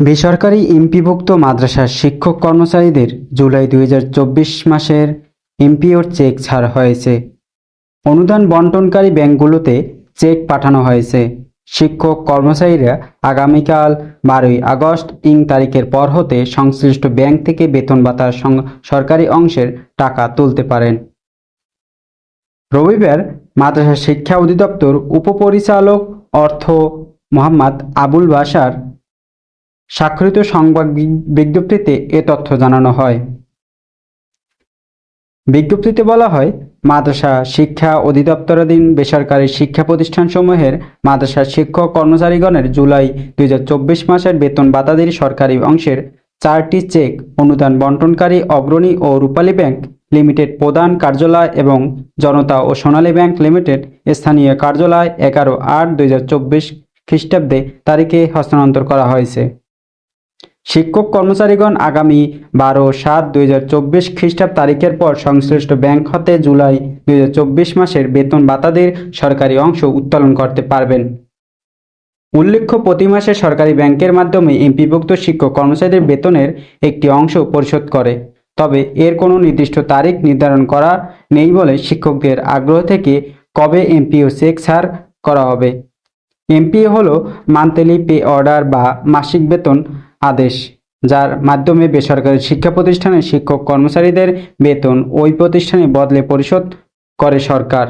বেসরকারি এমপিভুক্ত মাদ্রাসার শিক্ষক কর্মচারীদের জুলাই দু হাজার চব্বিশ মাসের এমপিওর চেক ছাড় হয়েছে। অনুদান বন্টনকারী ব্যাংকগুলোতে চেক পাঠানো হয়েছে। শিক্ষক কর্মচারীরা আগামীকাল বারোই আগস্ট ইং তারিখের পর হতে সংশ্লিষ্ট ব্যাংক থেকে বেতন ভাতার সরকারি অংশের টাকা তুলতে পারেন। রবিবার মাদ্রাসা শিক্ষা অধিদপ্তর উপপরিচালক অর্থ মোহাম্মদ আবুল বাশার স্বাক্ষরিত সংবাদ বিজ্ঞপ্তিতে এ তথ্য জানানো হয়। বিজ্ঞপ্তিতে বলা হয়, মাদ্রাসা শিক্ষা অধিদপ্তরাধীন বেসরকারি শিক্ষা প্রতিষ্ঠানসমূহের মাদ্রাসা শিক্ষক কর্মচারীগণের জুলাই দুই হাজার চব্বিশ মাসের বেতন বাতাদির সরকারি অংশের চারটি চেক অনুদান বন্টনকারী অগ্রণী ও রূপালী ব্যাংক লিমিটেড প্রধান কার্যালয় এবং জনতা ও সোনালী ব্যাংক লিমিটেড স্থানীয় কার্যালয় এগারো আট দুই খ্রিস্টাব্দে তারিখে হস্তান্তর করা হয়েছে। শিক্ষক কর্মচারীগণ আগামী বারো সাত দুই হাজার চব্বিশ খ্রিস্টাব্দ তারিখের পর সংশ্লিষ্ট ব্যাংক হতে জুলাই দুই হাজার চব্বিশ মাসের বেতন ভাতাদের সরকারি অংশ উত্তোলন করতে পারবেন। উল্লেখ্য, প্রতি মাসে সরকারি ব্যাংকের মাধ্যমে এমপিভুক্ত শিক্ষক কর্মচারীদের বেতনের একটি অংশ পরিশোধ করে। তবে এর কোনো নির্দিষ্ট তারিখ নির্ধারণ করা নেই বলে শিক্ষকদের আগ্রহ থেকে কবে এমপিও চেক ছাড় করা হবে? এমপিএ হলো মান্থলি পে অর্ডার বা মাসিক বেতন আদেশ, যার মাধ্যমে বেসরকারি শিক্ষা প্রতিষ্ঠানের শিক্ষক কর্মচারীদের বেতন ওই প্রতিষ্ঠানে বদলে পরিশোধ করে সরকার।